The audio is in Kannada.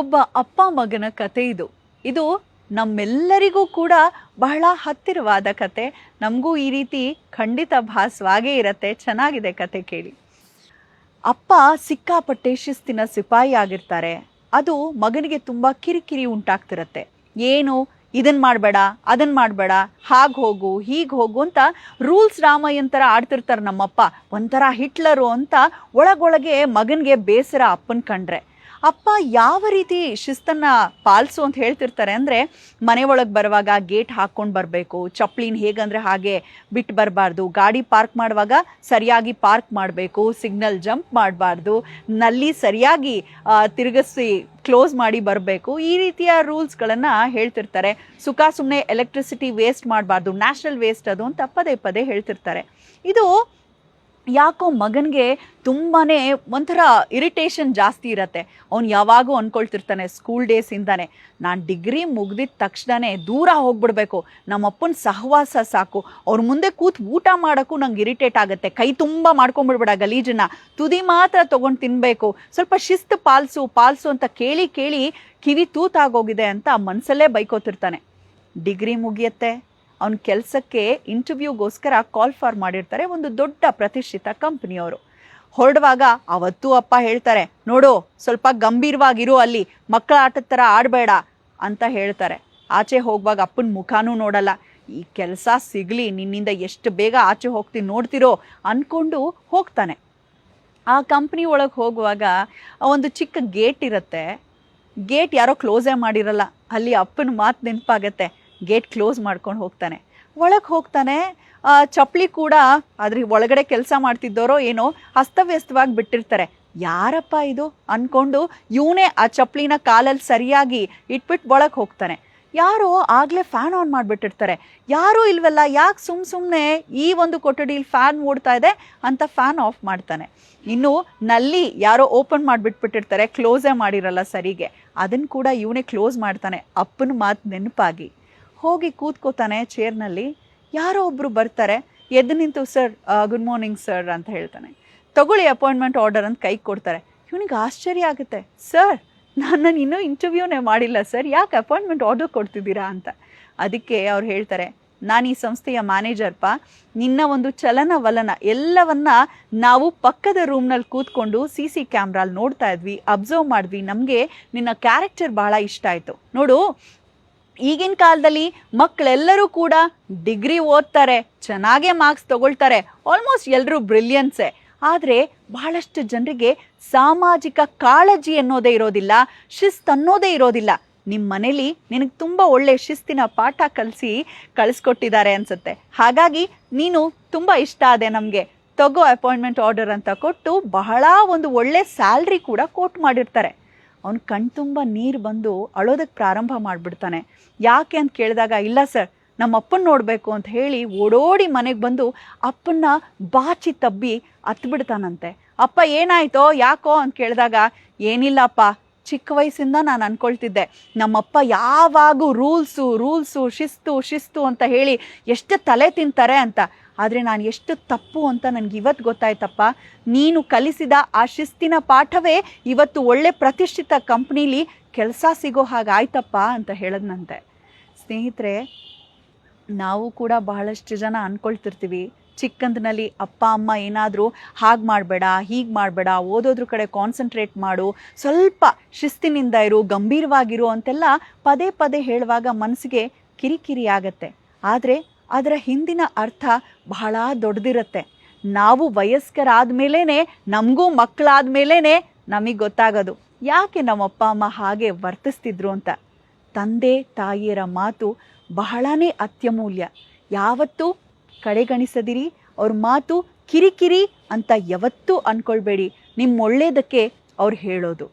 ಒಬ್ಬ ಅಪ್ಪ ಮಗನ ಕತೆ ಇದು. ಇದು ನಮ್ಮೆಲ್ಲರಿಗೂ ಕೂಡ ಬಹಳ ಹತ್ತಿರವಾದ ಕತೆ. ನಮಗೂ ಈ ರೀತಿ ಖಂಡಿತ ಭಾಸವಾಗೇ ಇರತ್ತೆ. ಚೆನ್ನಾಗಿದೆ ಕತೆ ಕೇಳಿ. ಅಪ್ಪ ಸಿಕ್ಕಾಪಟ್ಟೆ ಶಿಸ್ತಿನ ಸಿಪಾಯಿ ಆಗಿರ್ತಾರೆ. ಅದು ಮಗನಿಗೆ ತುಂಬ ಕಿರಿಕಿರಿ ಉಂಟಾಗ್ತಿರತ್ತೆ. ಏನು? ಇದನ್ ಮಾಡಬೇಡ, ಅದನ್ ಮಾಡಬೇಡ, ಹಾಗೆ ಹೋಗು, ಹೀಗೆ ಹೋಗು ಅಂತ ರೂಲ್ಸ್ ರಾಮಯ್ಯನ್ ಥರ ಆಡ್ತಿರ್ತಾರೆ ನಮ್ಮಪ್ಪ. ಒಂಥರ ಹಿಟ್ಲರು ಅಂತ ಒಳಗೊಳಗೆ ಮಗನಿಗೆ ಬೇಸರ ಅಪ್ಪನ ಕಂಡ್ರೆ. ಅಪ್ಪ ಯಾವ ರೀತಿ ಶಿಸ್ತನ್ನ ಪಾಲಿಸು ಅಂತ ಹೇಳ್ತಿರ್ತಾರೆ ಅಂದರೆ ಮನೆ ಒಳಗೆ ಬರುವಾಗ ಗೇಟ್ ಹಾಕ್ಕೊಂಡು ಬರಬೇಕು. ಚಪ್ಪಲಿನ ಹೇಗಂದ್ರೆ ಹಾಗೆ ಬಿಟ್ಟು ಬರಬಾರ್ದು. ಗಾಡಿ ಪಾರ್ಕ್ ಮಾಡುವಾಗ ಸರಿಯಾಗಿ ಪಾರ್ಕ್ ಮಾಡಬೇಕು. ಸಿಗ್ನಲ್ ಜಂಪ್ ಮಾಡಬಾರ್ದು. ನಲ್ಲಿ ಸರಿಯಾಗಿ ತಿರುಗಿಸಿ ಕ್ಲೋಸ್ ಮಾಡಿ ಬರಬೇಕು. ಈ ರೀತಿಯ ರೂಲ್ಸ್ಗಳನ್ನು ಹೇಳ್ತಿರ್ತಾರೆ. ಸುಖ ಸುಮ್ಮನೆ ಎಲೆಕ್ಟ್ರಿಸಿಟಿ ವೇಸ್ಟ್ ಮಾಡಬಾರ್ದು. ನ್ಯಾಷನಲ್ ವೇಸ್ಟ್ ಅದು ಅಂತ ಪದೇ ಪದೇ ಹೇಳ್ತಿರ್ತಾರೆ. ಇದು ಯಾಕೋ ಮಗನಿಗೆ ತುಂಬಾ ಒಂಥರ ಇರಿಟೇಷನ್ ಜಾಸ್ತಿ ಇರತ್ತೆ. ಅವ್ನು ಯಾವಾಗೂ ಅಂದ್ಕೊಳ್ತಿರ್ತಾನೆ ಸ್ಕೂಲ್ ಡೇಸಿಂದಾನೆ ನಾನು ಡಿಗ್ರಿ ಮುಗ್ದಿದ ತಕ್ಷಣನೇ ದೂರ ಹೋಗ್ಬಿಡ್ಬೇಕು. ನಮ್ಮಪ್ಪನ ಸಹವಾಸ ಸಾಕು. ಅವ್ರ ಮುಂದೆ ಕೂತು ಊಟ ಮಾಡೋಕ್ಕೂ ನಂಗೆ ಇರಿಟೇಟ್ ಆಗುತ್ತೆ. ಕೈ ತುಂಬ ಮಾಡ್ಕೊಂಬಿಡ್ಬೇಡ ಗಲೀಜನ್ನ. ತುದಿ ಮಾತ್ರ ತೊಗೊಂಡು ತಿನ್ನಬೇಕು ಸ್ವಲ್ಪ ಶಿಸ್ತು ಪಾಲಿಸು ಪಾಲಿಸು ಅಂತ ಕೇಳಿ ಕೇಳಿ ಕಿವಿ ತೂತಾಗೋಗಿದೆ ಅಂತ ಮನಸ್ಸಲ್ಲೇ ಬೈಕೋತಿರ್ತಾನೆ. ಡಿಗ್ರಿ ಮುಗಿಯತ್ತೆ. ಅವನ ಕೆಲಸಕ್ಕೆ ಇಂಟರ್ವ್ಯೂಗೋಸ್ಕರ ಕಾಲ್ ಫಾರ್ ಮಾಡಿರ್ತಾರೆ. ಒಂದು ದೊಡ್ಡ ಪ್ರತಿಷ್ಠಿತ ಕಂಪ್ನಿಯವರು. ಹೊರಡುವಾಗ ಅವತ್ತು ಅಪ್ಪ ಹೇಳ್ತಾರೆ, ನೋಡು, ಸ್ವಲ್ಪ ಗಂಭೀರವಾಗಿರು ಅಲ್ಲಿ. ಮಕ್ಕಳ ಆಟದ ಥರ ಆಡಬೇಡ ಅಂತ ಹೇಳ್ತಾರೆ. ಆಚೆ ಹೋಗುವಾಗ ಅಪ್ಪನ ಮುಖಾನೂ ನೋಡಲ್ಲ. ಈ ಕೆಲಸ ಸಿಗಲಿ, ನಿನ್ನಿಂದ ಎಷ್ಟು ಬೇಗ ಆಚೆ ಹೋಗ್ತೀನಿ ನೋಡ್ತಿರೋ ಅಂದ್ಕೊಂಡು ಹೋಗ್ತಾನೆ. ಆ ಕಂಪ್ನಿ ಒಳಗೆ ಹೋಗುವಾಗ ಒಂದು ಚಿಕ್ಕ ಗೇಟ್ ಇರುತ್ತೆ. ಗೇಟ್ ಯಾರೋ ಕ್ಲೋಸೇ ಮಾಡಿರಲ್ಲ. ಅಲ್ಲಿ ಅಪ್ಪನ ಮಾತು ನೆನಪಾಗತ್ತೆ. ಗೇಟ್ ಕ್ಲೋಸ್ ಮಾಡ್ಕೊಂಡು ಹೋಗ್ತಾನೆ. ಒಳಗೆ ಹೋಗ್ತಾನೆ ಚಪ್ಪಲಿ ಕೂಡ ಅದ್ರ ಒಳಗಡೆ ಕೆಲಸ ಮಾಡ್ತಿದ್ದೋರೋ ಏನೋ ಅಸ್ತವ್ಯಸ್ತವಾಗಿ ಬಿಟ್ಟಿರ್ತಾರೆ. ಯಾರಪ್ಪ ಇದು? ಅಂದ್ಕೊಂಡು ಇವನೇ ಆ ಚಪ್ಪಲಿನ ಕಾಲಲ್ಲಿ ಸರಿಯಾಗಿ ಇಟ್ಬಿಟ್ಟು ಒಳಗೆ ಹೋಗ್ತಾನೆ. ಯಾರೋ ಆಗಲೇ ಫ್ಯಾನ್ ಆನ್ ಮಾಡಿಬಿಟ್ಟಿರ್ತಾರೆ. ಯಾರೂ ಇಲ್ವಲ್ಲ, ಯಾಕೆ ಸುಮ್ಮ ಸುಮ್ಮನೆ ಈ ಒಂದು ಕೊಠಡಿಲಿ ಫ್ಯಾನ್ ಓಡ್ತಾ ಇದೆ ಅಂತ ಫ್ಯಾನ್ ಆಫ್ ಮಾಡ್ತಾನೆ. ಇನ್ನು ನಲ್ಲಿ ಯಾರೋ ಓಪನ್ ಮಾಡಿಬಿಟ್ಬಿಟ್ಟಿರ್ತಾರೆ, ಕ್ಲೋಸೇ ಮಾಡಿರಲ್ಲ ಸರಿಗೆ. ಅದನ್ನು ಕೂಡ ಇವನೇ ಕ್ಲೋಸ್ ಮಾಡ್ತಾನೆ, ಅಪ್ಪನ ಮಾತು ನೆನಪಾಗಿ. ಹೋಗಿ ಕೂತ್ಕೋತಾನೆ ಚೇರ್ನಲ್ಲಿ. ಯಾರೋ ಒಬ್ಬರು ಬರ್ತಾರೆ. ಎದ್ದು ನಿಂತು, ಸರ್ ಗುಡ್ ಮಾರ್ನಿಂಗ್ ಸರ್ ಅಂತ ಹೇಳ್ತಾನೆ. ತಗೊಳ್ಳಿ ಅಪಾಯಿಂಟ್ಮೆಂಟ್ ಆರ್ಡರ್ ಅಂತ ಕೈ ಕೊಡ್ತಾರೆ. ಇವನಿಗೆ ಆಶ್ಚರ್ಯ ಆಗುತ್ತೆ. ಸರ್, ನಾನು ಇನ್ನೂ ಇಂಟರ್ವ್ಯೂನೇ ಮಾಡಿಲ್ಲ, ಸರ್. ಯಾಕೆ ಅಪಾಯಿಂಟ್ಮೆಂಟ್ ಆರ್ಡರ್ ಕೊಡ್ತಿದ್ದೀರಾ? ಅಂತ. ಅದಕ್ಕೆ ಅವ್ರು ಹೇಳ್ತಾರೆ, ನಾನು ಈ ಸಂಸ್ಥೆಯ ಮ್ಯಾನೇಜರ್ಪ ನಿನ್ನ ಒಂದು ಚಲನವಲನ ಎಲ್ಲವನ್ನ ನಾವು ಪಕ್ಕದ ರೂಮ್ನಲ್ಲಿ ಕೂತ್ಕೊಂಡು ಸಿ ಸಿ ಕ್ಯಾಮ್ರಲ್ಲಿ ನೋಡ್ತಾ ಇದ್ವಿ ಅಬ್ಸರ್ವ್ ಮಾಡಿದ್ವಿ. ನಮಗೆ ನಿನ್ನ ಕ್ಯಾರೆಕ್ಟರ್ ಭಾಳ ಇಷ್ಟ ಆಯಿತು. ನೋಡು ಈಗಿನ ಕಾಲದಲ್ಲಿ ಮಕ್ಕಳೆಲ್ಲರೂ ಕೂಡ ಡಿಗ್ರಿ ಓದ್ತಾರೆ, ಚೆನ್ನಾಗೇ ಮಾರ್ಕ್ಸ್ ತಗೊಳ್ತಾರೆ ಆಲ್ಮೋಸ್ಟ್ ಎಲ್ಲರೂ ಬ್ರಿಲಿಯನ್ಸೆ ಆದರೆ ಬಹಳಷ್ಟು ಜನರಿಗೆ ಸಾಮಾಜಿಕ ಕಾಳಜಿ ಅನ್ನೋದೇ ಇರೋದಿಲ್ಲ, ಶಿಸ್ತು ಅನ್ನೋದೇ ಇರೋದಿಲ್ಲ. ನಿಮ್ಮ ಮನೇಲಿ ನಿನಗೆ ತುಂಬ ಒಳ್ಳೆ ಶಿಸ್ತಿನ ಪಾಠ ಕಲಿಸಿ ಕಳಿಸ್ಕೊಟ್ಟಿದ್ದಾರೆ ಅನ್ಸುತ್ತೆ. ಹಾಗಾಗಿ ನೀನು ತುಂಬ ಇಷ್ಟ ಆದೆ ನಮಗೆ. ತಗೋ ಅಪಾಯಿಂಟ್ಮೆಂಟ್ ಆರ್ಡರ್ ಅಂತ ಕೊಟ್ಟು ಬಹಳ ಒಂದು ಒಳ್ಳೆ ಸ್ಯಾಲ್ರಿ ಕೂಡ ಕೋಟ್ ಮಾಡಿರ್ತಾರೆ. ಅವನ ಕಣ್ತುಂಬ ನೀರು ಬಂದು ಅಳೋದಕ್ಕೆ ಪ್ರಾರಂಭ ಮಾಡಿಬಿಡ್ತಾನೆ. ಯಾಕೆ ಅಂತ ಕೇಳಿದಾಗ, ಇಲ್ಲ ಸರ್ ನಮ್ಮ ಅಪ್ಪನ ನೋಡಬೇಕು ಅಂತ ಹೇಳಿ ಓಡೋಡಿ ಮನೆಗೆ ಬಂದು ಅಪ್ಪನ್ನ ಬಾಚಿ ತಬ್ಬಿ ಹತ್ಬಿಡ್ತಾನಂತೆ. ಅಪ್ಪ, ಏನಾಯ್ತೋ, ಯಾಕೋ ಅಂತ ಕೇಳಿದಾಗ, ಏನಿಲ್ಲಪ್ಪ, ಚಿಕ್ಕ ವಯಸ್ಸಿಂದ ನಾನು ಅನ್ಕೊಳ್ತಿದ್ದೆ. ನಮ್ಮಪ್ಪ ಯಾವಾಗೂ ರೂಲ್ಸು ರೂಲ್ಸು, ಶಿಸ್ತು ಶಿಸ್ತು ಅಂತ ಹೇಳಿ ಎಷ್ಟು ತಲೆ ತಿಂತಾರೆ ಅಂತ. ಆದರೆ ನಾನು ಎಷ್ಟು ತಪ್ಪು ಅಂತ ನನಗೆ ಇವತ್ತು ಗೊತ್ತಾಯ್ತಪ್ಪ. ನೀನು ಕಲಿಸಿದ ಆ ಶಿಸ್ತಿನ ಪಾಠವೇ ಇವತ್ತು ಒಳ್ಳೆ ಪ್ರತಿಷ್ಠಿತ ಕಂಪ್ನೀಲಿ ಕೆಲಸ ಸಿಗೋ ಹಾಗಾಯ್ತಪ್ಪ ಅಂತ ಹೇಳದ್ನಂತೆ. ಸ್ನೇಹಿತರೆ, ನಾವು ಕೂಡ ಬಹಳಷ್ಟು ಜನ ಅಂದ್ಕೊಳ್ತಿರ್ತೀವಿ ಚಿಕ್ಕಂದಿನಲ್ಲಿ ಅಪ್ಪ, ಅಮ್ಮ ಏನಾದರೂ ಹಾಗೆ ಮಾಡಬೇಡ, ಹೀಗೆ ಮಾಡಬೇಡ, ಓದೋದ್ರ ಕಡೆ ಕಾನ್ಸಂಟ್ರೇಟ್ ಮಾಡು, ಸ್ವಲ್ಪ ಶಿಸ್ತಿನಿಂದ ಇರು, ಗಂಭೀರವಾಗಿರು ಅಂತೆಲ್ಲ ಪದೇ ಪದೇ ಹೇಳುವಾಗ ಮನಸ್ಸಿಗೆ ಕಿರಿಕಿರಿ ಆಗತ್ತೆ. ಆದರೆ ಅದರ ಹಿಂದಿನ ಅರ್ಥ ಬಹಳ ದೊಡ್ಡದಿರುತ್ತೆ. ನಾವು ವಯಸ್ಕರಾದ ಮೇಲೇ ನಮಗೂ ಮಕ್ಕಳಾದ ಮೇಲೇ ನಮಗೆ ಗೊತ್ತಾಗೋದು. ಯಾಕೆ ನಮ್ಮ ಅಪ್ಪ ಅಮ್ಮ ಹಾಗೆ ವರ್ತಿಸ್ತಿದ್ರು ಅಂತ? ತಂದೆ, ತಾಯಿಯರ ಮಾತು ಬಹಳನೇ ಅತ್ಯಮೂಲ್ಯ. ಯಾವತ್ತೂ ಕಡೆಗಣಿಸದಿರಿ, ಅವ್ರ ಮಾತು ಕಿರಿಕಿರಿ ಅಂತ ಯಾವತ್ತೂ ಅಂದ್ಕೊಳ್ಬೇಡಿ ನಿಮ್ಮ ಒಳ್ಳೆಯದಕ್ಕೆ ಅವ್ರು ಹೇಳೋದು.